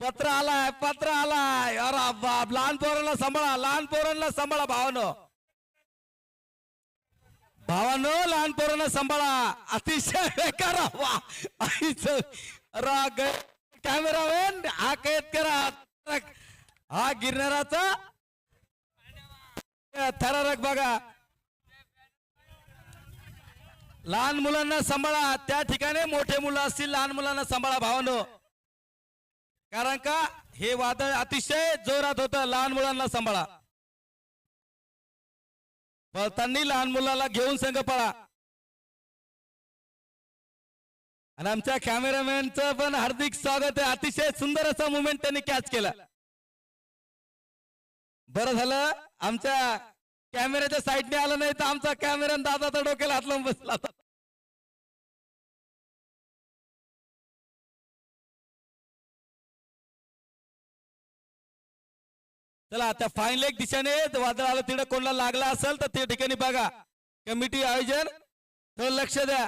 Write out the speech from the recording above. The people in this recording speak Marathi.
पत्र आलाय पत्र आलाय. अरे बाप लहान पोरांना सांभाळा लहान पोरांना सांभाळा भावानो. भावानो लहान पोरांना सांभाळा. अतिशय बेकार वा राग कॅमेरामॅन हा कैद करा. हा गिरणाराचा थरारक बघा. लहान मुलांना सांभाळा. त्या ठिकाणी मोठे मुलं असतील लहान मुलांना सांभाळा भावानो. कारण का? हे वादळ अतिशय जोरात होतं. लहान मुलांना सांभाळा. पळताना लहान मुलाला घेऊन संघ पळा. आणि आमच्या कॅमेरामॅनचं पण हार्दिक स्वागत आहे. अतिशय सुंदर असा मुवमेंट त्यांनी कॅच केला. बरं झालं. आमच्या कॅमेऱ्याच्या साईडने आलं नाही तर आमचा कॅमेरा दादाचा डोक्याला हात लावून बसला चला आता फाईन एक दिशेने वादळ आलं तिकडे कोणाला लागला असेल तर त्या ठिकाणी बघा. कमिटी आयोजन तर लक्ष द्या.